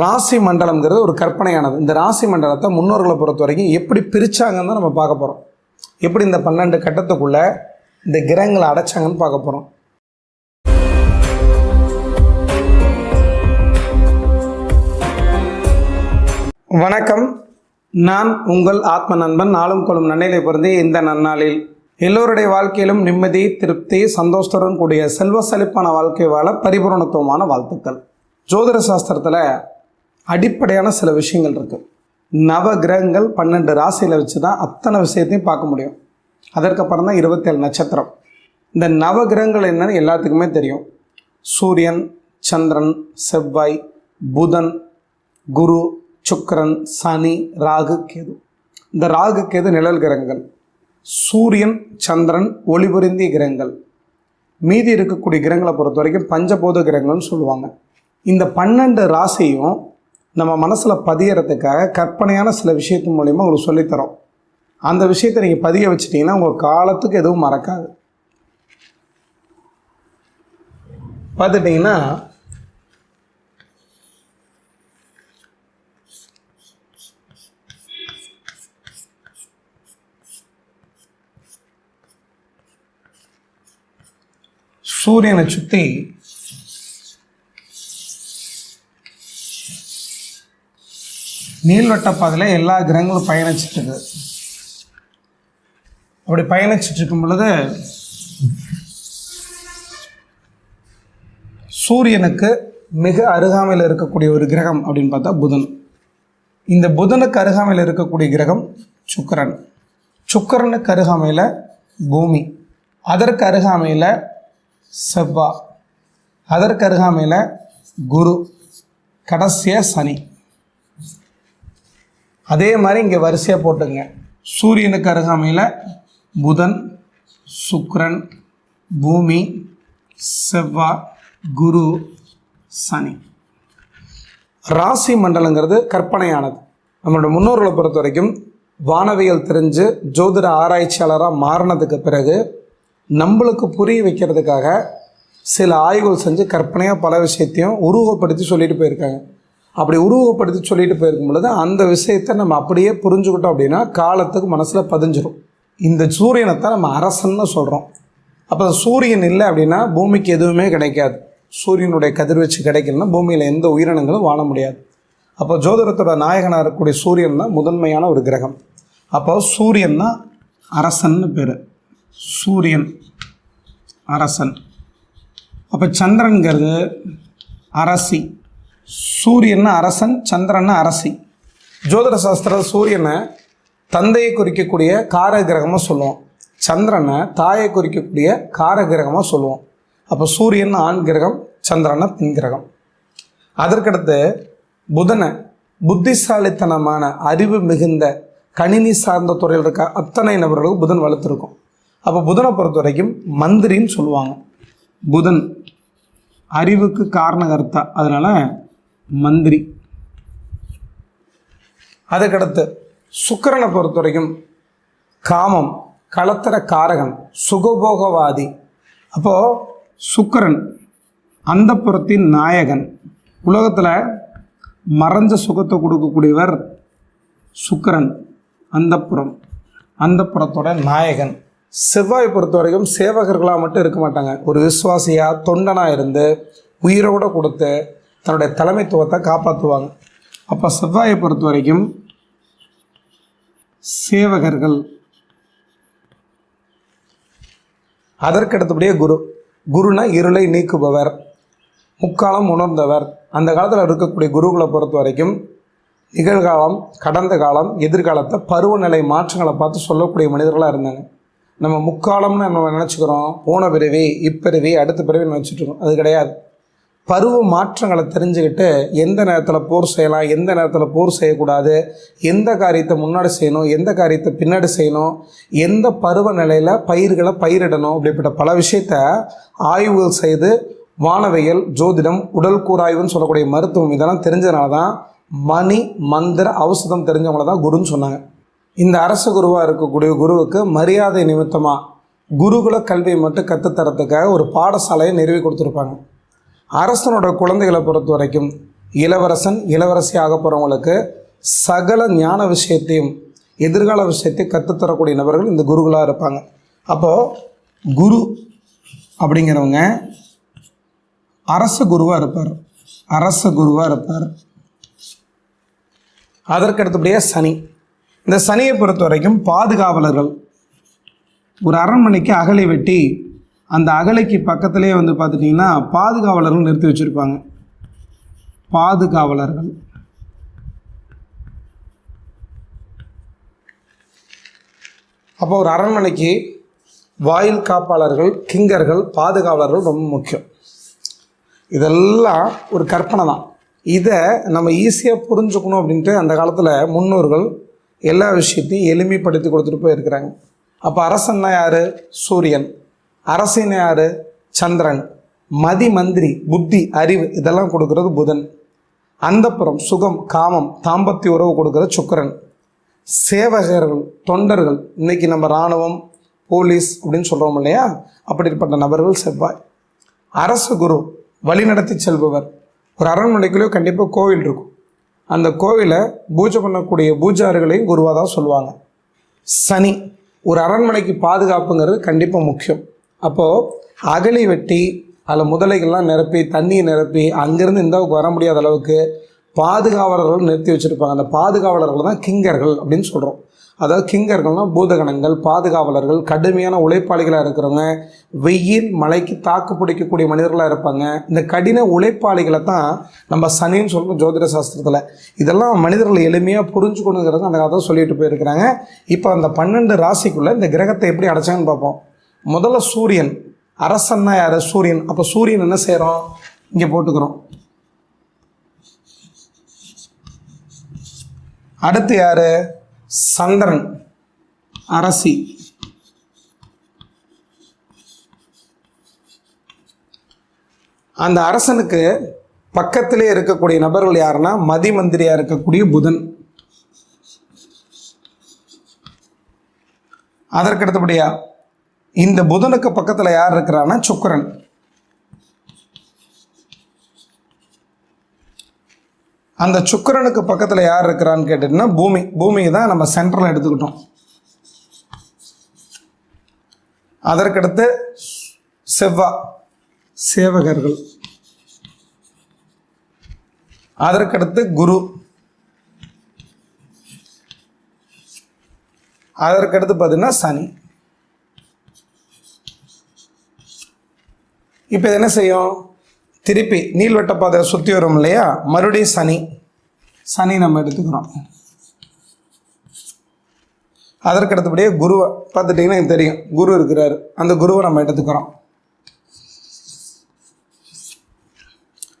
ராசி மண்டலம்ங்கிறது ஒரு கற்பனையானது. இந்த ராசி மண்டலத்தை முன்னோர்களை பொறுத்த வரைக்கும் எப்படி பிரித்தாங்கன்னு தான் நம்ம பார்க்க போகிறோம் எப்படி இந்த பன்னெண்டு கட்டத்துக்குள்ளே இந்த கிரகங்களை அடைச்சாங்கன்னு பார்க்க போகிறோம் வணக்கம். நான் உங்கள் ஆத்ம நண்பன். நாளும் கொள்ளும் நன்னிலை பிறந்தே இந்த நன்னாளில் எல்லோருடைய வாழ்க்கையிலும் நிம்மதி திருப்தி சந்தோஷத்துடன் கூடிய செல்வ செழிப்பான வாழ்க்கை வாழ பரிபூரணத்துவமான வாழ்த்துக்கள். ஜோதிட சாஸ்திரத்தில் அடிப்படையான சில விஷயங்கள் இருக்குது நவ கிரகங்கள் பன்னெண்டு ராசியில் வச்சு தான் அத்தனை விஷயத்தையும் பார்க்க முடியும். அதற்கப்புறம் தான் இருபத்தேழு நட்சத்திரம். இந்த நவ கிரகங்கள் என்னன்னு எல்லாத்துக்குமே தெரியும். சூரியன் சந்திரன் செவ்வாய் புதன் குரு சுக்கரன் சனி ராகு கேது. இந்த ராகு கேது நிழல் கிரகங்கள். சூரியன் சந்திரன் ஒளிபுரிந்திய கிரகங்கள். மீதி இருக்கக்கூடிய கிரகங்களை பொறுத்த வரைக்கும் பஞ்சபோத கிரகங்கள்னு சொல்லுவாங்க. இந்த பன்னெண்டு ராசியும் நம்ம மனசில் பதியறதுக்காக கற்பனையான சில விஷயத்து மூலிமா உங்களுக்கு சொல்லித்தரோம். அந்த விஷயத்தை நீங்கள் பதிய வச்சிட்டிங்கன்னா உங்கள் காலத்துக்கு எதுவும் மறக்காது. பார்த்துட்டிங்கன்னா சூரியனை சுற்றி நீள்வட்ட பாதையில் எல்லா கிரகங்களும் பயணிச்சிட்டுருக்குது. அப்படி பயணிச்சிட்டு இருக்கும் பொழுது சூரியனுக்கு மிக அருகாமையில் இருக்கக்கூடிய ஒரு கிரகம் அப்படின்னு பார்த்தா புதன். இந்த புதனுக்கு அருகாமையில் இருக்கக்கூடிய கிரகம் சுக்கிரன். சுக்கரனுக்கு அருகாமையில் பூமி. அதற்கு அருகாமையில் செவ்வா. அதற்கு அருகாமையில் குரு. கடைசியாக சனி. அதே மாதிரி இங்கே வரிசையாக போட்டுங்க. சூரியனுக்கு அருகாமையில் புதன் சுக்ரன் பூமி செவ்வாய் குரு சனி. ராசி மண்டலங்கிறது கற்பனையானது. நம்மளோட முன்னோர்களை பொறுத்த வரைக்கும் வானவியல் தெரிஞ்சு ஜோதிட ஆராய்ச்சியாளராக மாறினதுக்கு பிறகு நம்மளுக்கு புரிய வைக்கிறதுக்காக சில ஆய்வுகள் செஞ்சு கற்பனையாக பல விஷயத்தையும் உருவப்படுத்தி சொல்லிட்டு போயிருக்காங்க. அப்படி உருவப்படுத்தி சொல்லிட்டு போயிருக்கும் பொழுது அந்த விஷயத்தை நம்ம அப்படியே புரிஞ்சுக்கிட்டோம் அப்படின்னா காலத்துக்கு மனசில் பதிஞ்சிடும் இந்த சூரியனை தான் நம்ம அரசன்னு சொல்கிறோம் அப்போ சூரியன் இல்லை அப்படின்னா பூமிக்கு எதுவுமே கிடைக்காது. சூரியனுடைய கதிர்வீச்சு கிடைக்கலன்னா பூமியில் எந்த உயிரினங்களும் வாழ முடியாது. அப்போ ஜோதிடத்தோட நாயகனாக இருக்கக்கூடிய சூரியன் தான் முதன்மையான ஒரு கிரகம். அப்போ சூரியன் தான் அரசன்னு பேர். சூரியன் அரசன். அப்போ சந்திரன்கிறது அரசி. சூரியன் அரசன் சந்திரன் அரசி. ஜோதிட சாஸ்திர சூரியனை தந்தையை குறிக்கக்கூடிய கார கிரகமாக சொல்லுவோம். சந்திரனை தாயை குறிக்கக்கூடிய கார கிரகமாக சொல்லுவோம். அப்போ சூரியன் ஆண் கிரகம் சந்திரனை பெண் கிரகம். அதற்கடுத்து புதனை புத்திசாலித்தனமான அறிவு மிகுந்த கணினி சார்ந்த துறையில் இருக்க அத்தனை நபர்களுக்கும் புதன் வளர்த்துருக்கும் அப்போ புதனை பொறுத்த வரைக்கும் மந்திரின்னு சொல்லுவாங்க. புதன் அறிவுக்கு காரணகர்த்தா. அதனால் மந்திரி. அதுக்கடுத்து சுக்கரனை பொறுத்த வரைக்கும் காமம் களத்திர காரகன் சுகபோகவாதி. அப்போது சுக்கிரன் அந்தப்புறத்தின் நாயகன். உலகத்தில் மறைஞ்ச சுகத்தை கொடுக்கக்கூடியவர் சுக்கிரன் அந்தப்புறம் அந்தப்புறத்தோட நாயகன். செவ்வாய் பொறுத்த வரைக்கும் சேவகர்களாக மட்டும் இருக்க மாட்டாங்க. ஒரு விசுவாசியாக தொண்டனாக இருந்து உயிரோட கொடுத்து தன்னுடைய தலைமைத்துவத்தை காப்பாற்றுவாங்க. அப்போ செவ்வாயை பொறுத்த வரைக்கும் சேவகர்கள் அதற்கடுத்தபடியே குரு. குருனா இருளை நீக்குபவர் முக்காலம் உணர்ந்தவர். அந்த காலத்தில் இருக்கக்கூடிய குருக்களை பொறுத்த வரைக்கும் நிகழ்காலம் கடந்த காலம் எதிர்காலத்தை பருவநிலை மாற்றங்களை பார்த்து சொல்லக்கூடிய மனிதர்களாக இருந்தாங்க. நம்ம முக்காலம்னு நம்ம நினச்சிக்கிறோம் போன பிறவி இப்பிறவி அடுத்த பிறவி நினச்சிட்டு இருக்கோம். அது கிடையாது. பருவ மாற்றங்களை தெரிஞ்சுக்கிட்டு எந்த நேரத்தில் போர் செய்யலாம் எந்த நேரத்தில் போர் செய்யக்கூடாது எந்த காரியத்தை முன்னாடி செய்யணும் எந்த காரியத்தை பின்னாடி செய்யணும் எந்த பருவ நிலையில் பயிர்களை பயிரிடணும் அப்படிப்பட்ட பல விஷயத்த ஆய்வுகள் செய்து வானவியல் ஜோதிடம் உடல் கூராய்வுன்னு சொல்லக்கூடிய மருத்துவம் இதெல்லாம் தெரிஞ்சதுனால தான் மணி மந்திர ஔஷதம் தெரிஞ்சவங்கள தான் குருன்னு சொன்னாங்க. இந்த அரச குருவாக இருக்கக்கூடிய குருவுக்கு மரியாதை நிமித்தமாக குருகுல கல்வியை மட்டும் கற்றுத்தரத்துக்காக ஒரு பாடசாலையை நிறுவி கொடுத்துருப்பாங்க. அரசனோட குழந்தைகளை பொறுத்த வரைக்கும் இளவரசன் இளவரசி ஆக போகிறவங்களுக்கு சகல ஞான விஷயத்தையும் எதிர்கால விஷயத்தையும் கற்றுத்தரக்கூடிய நபர்கள் இந்த குருகளாக இருப்பாங்க. அப்போது குரு அப்படிங்கிறவங்க அரச குருவாக இருப்பார். அரச குருவாக இருப்பார். அதற்கு அடுத்தபடியாக சனி. இந்த சனியை பொறுத்த வரைக்கும் பாதுகாவலர்கள். ஒரு அரண்மனைக்கு அகலை வெட்டி அந்த அகலைக்கு பக்கத்திலே வந்து பார்த்துட்டிங்கன்னா பாதுகாவலர்கள் நிறுத்தி வச்சுருப்பாங்க. பாதுகாவலர்கள். அப்போ ஒரு அரண்மனைக்கு வாயில் காப்பாளர்கள் கிங்கர்கள் பாதுகாவலர்கள் ரொம்ப முக்கியம். இதெல்லாம் ஒரு கற்பனை தான். இதை நம்ம ஈஸியாக புரிஞ்சுக்கணும் அப்படின்ட்டு அந்த காலத்தில் முன்னோர்கள் எல்லா விஷயத்தையும் எளிமைப்படுத்தி கொடுத்துட்டு போயிருக்கிறாங்க. அப்போ அரசன்னா யார்? சூரியன். அரசின் யார் சந்திரன் மதி மந்திரி புத்தி அறிவு இதெல்லாம் கொடுக்கறது புதன். அந்தப்புறம் சுகம் காமம் தாம்பத்திய உறவு கொடுக்கறது சுக்கரன். சேவகர்கள் தொண்டர்கள் இன்னைக்கு நம்ம இராணுவம் போலீஸ் அப்படின்னு சொல்கிறோம் இல்லையா? அப்படிப்பட்ட நபர்கள் செவ்வாய். அரசு குரு வழிநடத்தி செல்பவர். ஒரு அரண்மனைக்குள்ளேயோ கண்டிப்பாக கோவில் இருக்கும். அந்த கோவிலை பூஜை பண்ணக்கூடிய பூஜாரிகளையும் குருவாக தான் சொல்லுவாங்க. சனி ஒரு அரண்மனைக்கு பாதுகாப்புங்கிறது கண்டிப்பாக முக்கியம். அப்போது அகழி வெட்டி அதில் முதலைகள்லாம் நிரப்பி தண்ணியை நிரப்பி அங்கேருந்து இந்த அளவுக்கு வர முடியாத அளவுக்கு பாதுகாவலர்கள் நிறுத்தி வச்சுருப்பாங்க. அந்த பாதுகாவலர்கள் தான் கிங்கர்கள் அப்படின்னு சொல்கிறோம் அதாவது கிங்கர்கள்னால் பூதகணங்கள் பாதுகாவலர்கள் கடுமையான உழைப்பாளிகளாக இருக்கிறவங்க வெயில் மழைக்கு தாக்கு பிடிக்கக்கூடிய மனிதர்களாக இருப்பாங்க. இந்த கடின உழைப்பாளிகளை தான் நம்ம சனின்னு சொல்கிறோம் ஜோதிட சாஸ்திரத்தில். இதெல்லாம் மனிதர்கள் எளிமையாக புரிஞ்சுக்கணுங்கிறது அந்த காலத்தில் சொல்லிட்டு போயிருக்கிறாங்க. இப்போ அந்த பன்னெண்டு ராசிக்குள்ளே இந்த கிரகத்தை எப்படி அடைச்சாங்கன்னு பார்ப்போம். முதல்ல சூரியன். அரசன்னா யார்? சூரியன். அப்போ சூரியன் என்ன செய்கிறோம் இங்கே போட்டுக்கிறோம். அடுத்து யார்? சந்திரன். அரசி. அந்த அரசனுக்கு பக்கத்திலே இருக்கக்கூடிய நபர்கள் யாருன்னா? மதி மந்திரியாக இருக்கக்கூடிய புதன். அதற்கு அடுத்தபடியாக இந்த புதனுக்கு பக்கத்தில் யார் இருக்கிறான்னா சுக்கிரன். அந்த சுக்கிரனுக்கு பக்கத்தில் யார் இருக்கிறான்னு கேட்டிங்கன்னா பூமி. பூமியை தான் நம்ம சென்ட்ரல் எடுத்துக்கிட்டோம். அதற்கடுத்து செவ்வா சேவகர்கள். அதற்கடுத்து குரு. அதற்கடுத்து பார்த்தீங்கன்னா சனி. இப்போ இது என்ன செய்யும்? திருப்பி நீள்வட்ட பாதையை சுற்றி வரும் இல்லையா? மறுபடியும் சனி. சனி நம்ம எடுத்துக்கிறோம். அதற்கு அடுத்தபடியே குருவை. பார்த்துட்டிங்கன்னா எனக்கு தெரியும். குரு இருக்கிறாரு. அந்த குருவை நம்ம எடுத்துக்கிறோம்.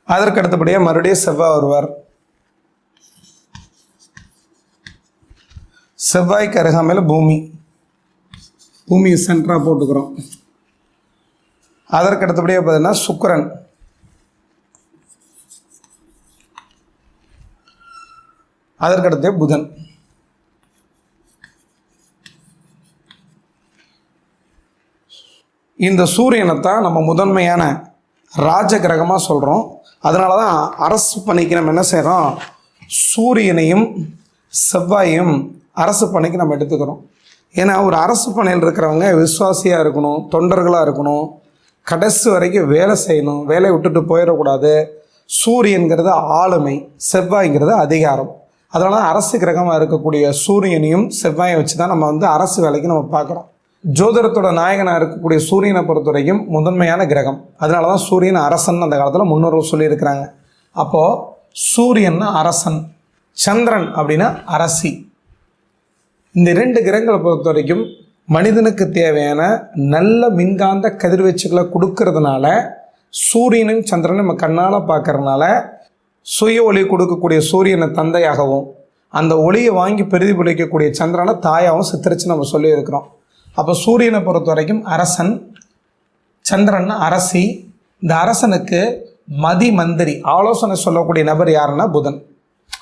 அதற்கு அடுத்தபடியே மறுபடியும் செவ்வாய் வருவார். செவ்வாய்க்கு அருகாமையில் பூமி. பூமியை சென்டராக போட்டுக்கிறோம். அதற்கு அடுத்தபடியே பார்த்தீங்கன்னா சுக்கிரன். அதற்கடுத்து புதன். இந்த சூரியனை தான் நம்ம முதன்மையான ராஜ கிரகமாக சொல்கிறோம் அதனால தான் அரசு பணிக்கு நம்ம என்ன செய்கிறோம் சூரியனையும் செவ்வாயையும் அரசு பணிக்கு நம்ம எடுத்துக்கிறோம். ஏன்னா ஒரு அரசு பணியில் இருக்கிறவங்க விசுவாசியாக இருக்கணும் தொண்டர்களாக இருக்கணும் கடைசி வரைக்கும் வேலை செய்யணும் வேலையை விட்டுட்டு போயிடக்கூடாது. சூரியன்கிறது ஆளுமை செவ்வாய்ங்கிறது அதிகாரம். அதனால தான் அரசு கிரகமாக இருக்கக்கூடிய சூரியனையும் செவ்வாயை வச்சு தான் நம்ம வந்து அரசு வேலைக்கு நம்ம பார்க்குறோம். ஜோதிடத்தோட நாயகனாக இருக்கக்கூடிய சூரியனை பொறுத்த வரைக்கும் முதன்மையான கிரகம். அதனால தான் சூரியன் அரசன் அந்த காலத்தில் முன்னோர்கள் சொல்லியிருக்கிறாங்க. அப்போது சூரியன்னா அரசன் சந்திரன் அப்படின்னா அரசி. இந்த ரெண்டு கிரகங்களை பொறுத்த வரைக்கும் மனிதனுக்கு தேவையான நல்ல மின்காந்த கதிர்வீச்சுகளை கொடுக்கறதுனால சூரியனும் சந்திரனும் நம்ம கண்ணால் பார்க்கறதுனால சுய ஒளி கொடுக்கக்கூடிய சூரியனை தந்தையாகவும் அந்த ஒளியை வாங்கி பிரதிபலிக்கக்கூடிய சந்திரனை தாயாகவும் சித்தரித்து நம்ம சொல்லியிருக்கிறோம். அப்போ சூரியனை பொறுத்த வரைக்கும் அரசன் சந்திரன் அரசி. இந்த அரசனுக்கு மதி மந்திரி ஆலோசனை சொல்லக்கூடிய நபர் யாருன்னா புதன்.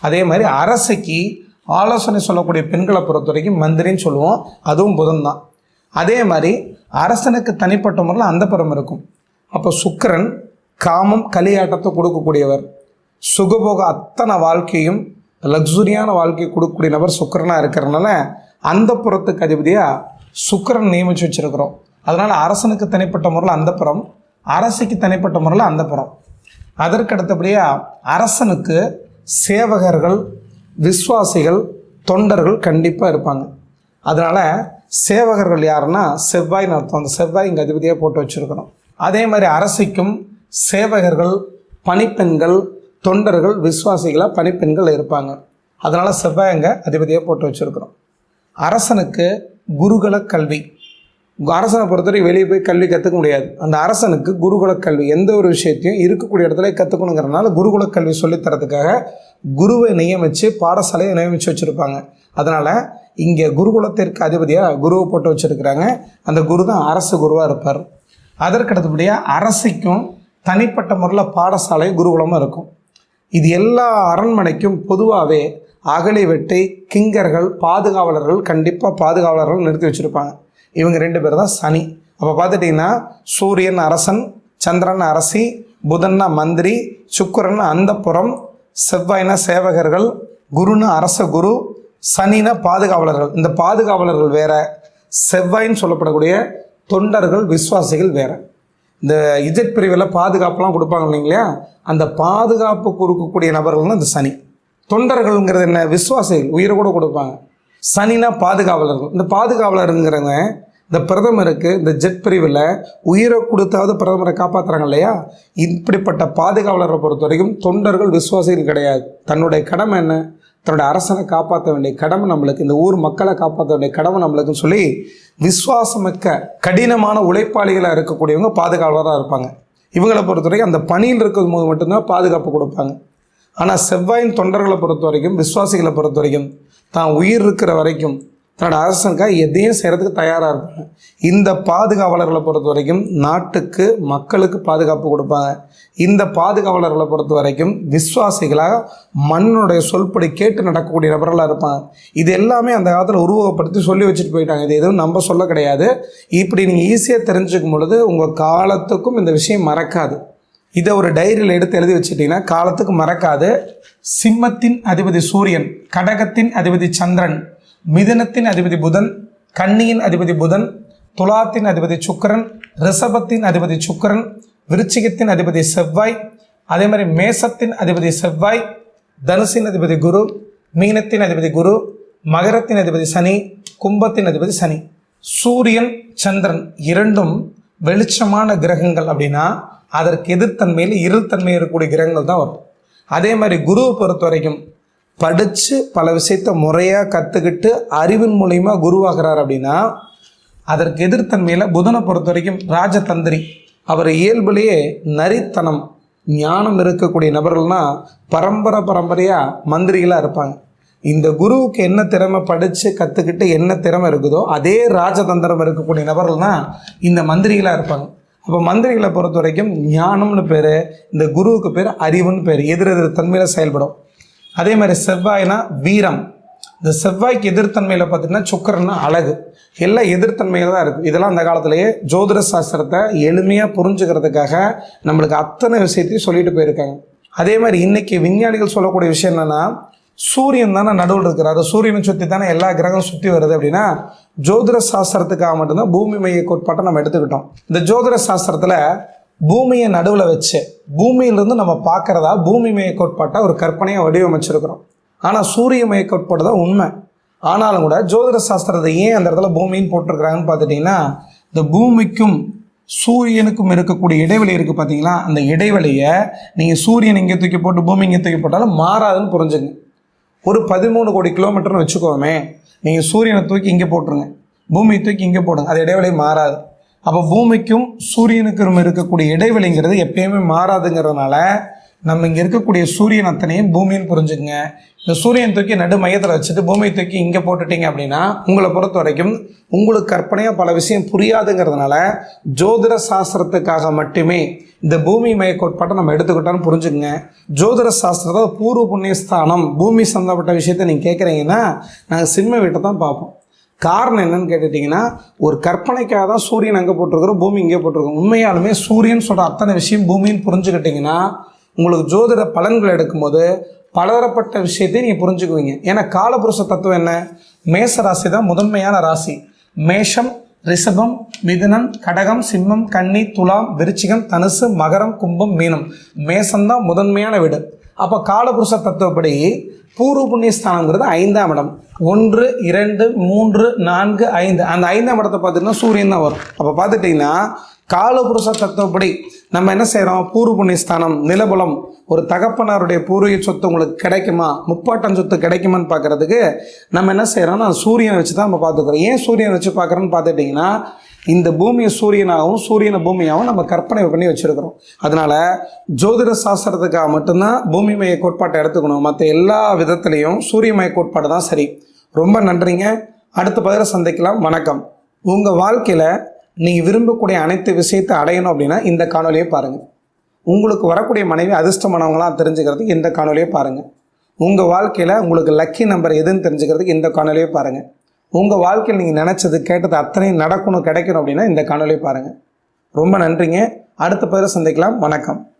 அதே மாதிரி அரசிக்கு ஆலோசனை சொல்லக்கூடிய பெண்களை பொறுத்த வரைக்கும் மந்திரின்னு சொல்லுவோம். அதுவும் புதன் தான். அதே மாதிரி அரசனுக்கு தனிப்பட்ட முறையில் அந்த இருக்கும். அப்போ சுக்கரன் காமம் களியாட்டத்தை கொடுக்கக்கூடியவர். சுகபோக அத்தனை வாழ்க்கையும் லக்ஸுரியான வாழ்க்கை கொடுக்கக்கூடிய நபர் சுக்கரனாக இருக்கிறனால அந்த புறத்துக்கு அதிபதியாக சுக்கிரன் நியமித்து வச்சுருக்கிறோம். அதனால் அரசனுக்கு தனிப்பட்ட முறையில் அந்த புறம் அரசுக்கு தனிப்பட்ட முறையில் அந்த புறம் அதற்கு அடுத்தபடியாக அரசனுக்கு சேவகர்கள் விசுவாசிகள் தொண்டர்கள் கண்டிப்பாக இருப்பாங்க. அதனால் சேவகர்கள் யாருன்னா செவ்வாய்னு அர்த்தம். அந்த செவ்வாய் இங்கே அதிபதியாக போட்டு வச்சுருக்கணும். அதே மாதிரி அரசிக்கும் சேவகர்கள் பணிப்பெண்கள் தொண்டர்கள் விஸ்வாசிகளாக பணிப்பெண்கள் இருப்பாங்க. அதனால் செவ்வாய் அங்கே அதிபதியாக போட்டு வச்சுருக்கிறோம். அரசனுக்கு குருகுல கல்வி. அரசனை பொறுத்தவரைக்கும் வெளியே போய் கல்வி கற்றுக்க முடியாது. அந்த அரசனுக்கு குருகுல கல்வி எந்த ஒரு விஷயத்தையும் இருக்கக்கூடிய இடத்துல கற்றுக்கணுங்கிறனால குருகுல கல்வி சொல்லித்தரதுக்காக குருவை நியமித்து பாடசாலையை நியமித்து வச்சுருப்பாங்க. அதனால் இங்கே குருகுலத்திற்கு அதிபதியாக குருவை போட்டு வச்சுருக்கிறாங்க. அந்த குரு தான் அரசு குருவாக இருப்பார். அதற்கு அடுத்தபடியாக அரசிக்கும் தனிப்பட்ட முறையில் பாடசாலை குருகுலமாக இருக்கும். இது எல்லா அரண்மனைக்கும் பொதுவாகவே அகழி வெட்டி கிங்கர்கள் பாதுகாவலர்கள் கண்டிப்பாக பாதுகாவலர்கள் நிறுத்தி வச்சுருப்பாங்க. இவங்க ரெண்டு பேர் தான் சனி. அப்போ பார்த்துட்டிங்கன்னா சூரியன் அரசன் சந்திரன் அரசி புதன்னா மந்திரி சுக்கிரன் அந்தப்புறம் செவ்வாய்னா சேவகர்கள் குருன்னு அரச குரு சனினா பாதுகாவலர்கள். இந்த பாதுகாவலர்கள் வேற. செவ்வாயின்னு சொல்லப்படக்கூடிய தொண்டர்கள் விசுவாசிகள் வேற. இந்த இஜெட் பிரிவில் பாதுகாப்புலாம் கொடுப்பாங்க இல்லைங்களா? அந்த பாதுகாப்பு கொடுக்கக்கூடிய நபர்கள்னா இந்த சனி. தொண்டர்கள்ங்கிறது என்ன? விசுவாசிகள். உயிரை கூட கொடுப்பாங்க. சனினா பாதுகாவலர்கள். இந்த பாதுகாவலருங்கிறவங்க இந்த பிரதமருக்கு இந்த ஜெட் பிரிவில் உயிரை கொடுத்தாவது பிரதமரை காப்பாற்றுறாங்க இல்லையா? இப்படிப்பட்ட பாதுகாவலரை பொறுத்த வரைக்கும் தொண்டர்கள் விசுவாசிகள் கிடையாது. தன்னுடைய கடமை என்ன? தன்னுடைய அரசனை காப்பாற்ற வேண்டிய கடமை நம்மளுக்கு இந்த ஊர் மக்களை காப்பாற்ற வேண்டிய கடமை நம்மளுக்குன்னு சொல்லி விசுவாசமிக்க கடினமான உழைப்பாளிகளாக இருக்கக்கூடியவங்க பாதுகாவலராக இருப்பாங்க. இவங்களை பொறுத்த வரைக்கும் அந்த பணியில் இருக்கும் போது மட்டும்தான் பாதுகாப்பு கொடுப்பாங்க. ஆனால் செவ்வாயின் தொண்டர்களை பொறுத்த வரைக்கும் விசுவாசிகளை பொறுத்த வரைக்கும் தான் உயிர் இருக்கிற வரைக்கும் தன்னோட அரசனுக்காக எதையும் செய்கிறதுக்கு தயாராக இருப்பாங்க. இந்த பாதுகாவலர்களை பொறுத்த வரைக்கும் நாட்டுக்கு மக்களுக்கு பாதுகாப்பு கொடுப்பாங்க. இந்த பாதுகாவலர்களை பொறுத்த வரைக்கும் விசுவாசிகளாக மண்ணுடைய சொல்படி கேட்டு நடக்கக்கூடிய நபர்களாக இருப்பாங்க. இது எல்லாமே அந்த காலத்தில் உருவகப்படுத்தி சொல்லி வச்சுட்டு போயிட்டாங்க. இது எதுவும் நம்ம சொல்ல கிடையாது. இப்படி நீங்கள் ஈஸியாக தெரிஞ்சுக்கும் பொழுது உங்கள் காலத்துக்கும் இந்த விஷயம் மறக்காது. இதை ஒரு டைரியில் எடுத்து எழுதி வச்சுட்டிங்கன்னா காலத்துக்கு மறக்காது. சிம்மத்தின் அதிபதி சூரியன் கடகத்தின் அதிபதி சந்திரன் மிதனத்தின் அதிபதி புதன் கன்னியின் அதிபதி புதன் துலாத்தின் அதிபதி சுக்கிரன் ரிஷபத்தின் அதிபதி சுக்கிரன் விருச்சிகத்தின் அதிபதி செவ்வாய் அதே மாதிரி மேசத்தின் அதிபதி செவ்வாய் தனுசின் அதிபதி குரு மீனத்தின் அதிபதி குரு மகரத்தின் அதிபதி சனி கும்பத்தின் அதிபதி சனி. சூரியன் சந்திரன் இரண்டும் வெளிச்சமான கிரகங்கள் அப்படின்னா அதற்கு எதிர்த்தன்மையில் இருள்தன்மை இருக்கக்கூடிய கிரகங்கள் தான் வரும். அதே மாதிரி குருவை பொறுத்த வரைக்கும் படித்து பல விஷயத்த முறையாக கற்றுக்கிட்டு அறிவின் மூலிமா குருவாகிறார் அப்படின்னா அதற்கு எதிர்த்தன்மையில் புதனை பொறுத்த வரைக்கும் ராஜதந்திரி. அவர் இயல்புலேயே நரித்தனம் ஞானம் இருக்கக்கூடிய நபர்கள்னா பரம்பரை பரம்பரையாக மந்திரிகளாக இருப்பாங்க. இந்த குருவுக்கு என்ன திறமை படித்து கற்றுக்கிட்டு என்ன திறமை இருக்குதோ அதே ராஜதந்திரம் இருக்கக்கூடிய நபர்கள்னால் இந்த மந்திரிகளாக இருப்பாங்க. அப்போ மந்திரிகளை பொறுத்த வரைக்கும் ஞானம்னு பேர் இந்த குருவுக்கு பேர் அறிவுன்னு பேர் எதிர் எதிர் தன்மையில் செயல்படும். அதே மாதிரி செவ்வாய்னா வீரம். இந்த செவ்வாய்க்கு எதிர்த்தன்மையில் பார்த்தீங்கன்னா சுக்கரன்னா அழகு. எல்லாம் எதிர்த்தன்மையில் தான் இருக்குது இதெல்லாம் அந்த காலத்திலேயே ஜோதிட சாஸ்திரத்தை எளிமையாக புரிஞ்சுக்கிறதுக்காக நம்மளுக்கு அத்தனை விஷயத்தையும் சொல்லிட்டு போயிருக்காங்க. அதே மாதிரி இன்னைக்கு விஞ்ஞானிகள் சொல்லக்கூடிய விஷயம் என்னென்னா சூரியன் தானே நடுவில் இருக்கிறாரு. சூரியனை சுற்றி தானே எல்லா கிரகம் சுற்றி வருது அப்படின்னா ஜோதிட சாஸ்திரத்துக்காக மட்டும்தான் பூமி மைய கோட்பாட்டை நம்ம எடுத்துக்கிட்டோம். இந்த ஜோதிட சாஸ்திரத்தில் பூமியை நடுவில் வச்சு பூமியிலிருந்து நம்ம பார்க்குறதா பூமி மைய கோட்பாட்டை ஒரு கற்பனையாக வடிவமைச்சிருக்கிறோம். ஆனால் சூரிய மைய கோட்பாடு தான் உண்மை. ஆனாலும் கூட ஜோதிட சாஸ்திரத்தை ஏன் அந்த இடத்துல பூமின்னு போட்டிருக்கிறாங்கன்னு பார்த்துட்டிங்கன்னா இந்த பூமிக்கும் சூரியனுக்கும் இருக்கக்கூடிய இடைவெளி இருக்குது பார்த்தீங்களா? அந்த இடைவெளியை நீங்கள் சூரியன் இங்கே தூக்கி போட்டு பூமி இங்கே தூக்கி போட்டாலும் மாறாதுன்னு புரிஞ்சுங்க. ஒரு பதிமூணு கோடி கிலோமீட்டர்னு வச்சுக்கோமே நீங்கள் சூரியனை தூக்கி இங்கே போட்டுருங்க. பூமியை தூக்கி இங்கே போடுங்க. அது இடைவெளி மாறாது. அப்போ பூமிக்கும் சூரியனுக்கும் இருக்கக்கூடிய இடைவெளிங்கிறது எப்பயுமே மாறாதுங்கிறதுனால நம்ம இங்கே இருக்கக்கூடிய சூரியன் அத்தனையும் பூமின்னு புரிஞ்சுக்கங்க. இந்த சூரியன் தூக்கி நடு மையத்தில் வச்சுட்டு பூமியை தூக்கி இங்கே போட்டுட்டீங்க அப்படின்னா உங்களை பொறுத்த வரைக்கும் உங்களுக்கு கற்பனையாக பல விஷயம் புரியாதுங்கிறதுனால ஜோதிட சாஸ்திரத்துக்காக மட்டுமே இந்த பூமி மைய கோட்பாட்டை நம்ம எடுத்துக்கிட்டோம்னு புரிஞ்சுக்குங்க. ஜோதிட சாஸ்திரத்தை பூர்வ புண்ணியஸ்தானம் பூமி சம்மந்தப்பட்ட விஷயத்தை நீங்கள் கேட்குறீங்கன்னா நாங்கள் சிம்ம வீட்டை தான் பார்ப்போம். காரணம் என்னன்னு கேட்டுட்டிங்கன்னா ஒரு கற்பனைக்காக தான் சூரியன் அங்கே போட்டிருக்கிறோம் பூமி இங்கே போட்டிருக்கோம். உண்மையாலுமே சூரியன் சொல்கிற அத்தனை விஷயம் பூமின்னு புரிஞ்சுக்கிட்டிங்கன்னா உங்களுக்கு ஜோதிட பலன்கள் எடுக்கும்போது பலதரப்பட்ட விஷயத்தை நீங்கள் புரிஞ்சுக்குவீங்க. ஏன்னா காலபுருஷ தத்துவம் என்ன? மேச ராசி தான் முதன்மையான ராசி. மேஷம் ரிஷபம் மிதுனம் கடகம் சிம்மம் கன்னி துலாம் விருச்சிகம் தனுசு மகரம் கும்பம் மீனம். மேசம்தான் முதன்மையான வீடு. அப்போ காலபுருஷ தத்துவப்படி பூர்வ புண்ணியஸ்தானங்கிறது ஐந்தாம் இடம். ஒன்று இரண்டு மூன்று நான்கு ஐந்து. அந்த ஐந்தாம் இடத்தை பார்த்துட்டிங்கன்னா சூரியன் தான் வரும். அப்போ பார்த்துட்டிங்கன்னா காலபுருஷ தத்துவப்படி நம்ம என்ன செய்கிறோம் பூர்வ புண்ணியஸ்தானம் நிலபலம் ஒரு தகப்பனாருடைய பூர்வீக சொத்து உங்களுக்கு கிடைக்குமா? முப்பாட்டம் சொத்து கிடைக்குமான்னு பார்க்கறதுக்கு நம்ம என்ன செய்கிறோம்னா சூரியனை வச்சு தான் நம்ம பார்த்துக்கிறோம். ஏன் சூரியனை வச்சு பார்க்குறோன்னு பார்த்துட்டிங்கன்னா இந்த பூமியை சூரியனாகவும் சூரியனை பூமியாகவும் நம்ம கற்பனை பண்ணி வச்சுருக்கிறோம். அதனால் ஜோதிட சாஸ்திரத்துக்காக மட்டும்தான் பூமி மைய கோட்பாட்டை எடுத்துக்கணும். மற்ற எல்லா விதத்துலேயும் சூரிய கோட்பாடு தான் சரி. ரொம்ப நன்றிங்க. அடுத்த பதில சந்திக்கலாம். வணக்கம். உங்கள் வாழ்க்கையில் நீங்கள் விரும்பக்கூடிய அனைத்து விஷயத்தை அடையணும் அப்படின்னா இந்த காணொலியை பாருங்கள் உங்களுக்கு வரக்கூடிய மனைவி அதிர்ஷ்டமானவங்களாம் தெரிஞ்சுக்கிறதுக்கு இந்த காணொலியை பாருங்கள் உங்கள் வாழ்க்கையில் உங்களுக்கு லக்கி நம்பர் எதுன்னு தெரிஞ்சுக்கிறதுக்கு இந்த காணொலியை பாருங்கள் உங்கள் வாழ்க்கையில் நீங்கள் நினச்சது கேட்டது அத்தனையும் நடக்கணும் கிடைக்கணும் அப்படின்னா இந்த காணொலியை பாருங்கள் ரொம்ப நன்றிங்க. அடுத்த பதில் சந்திக்கலாம். வணக்கம்.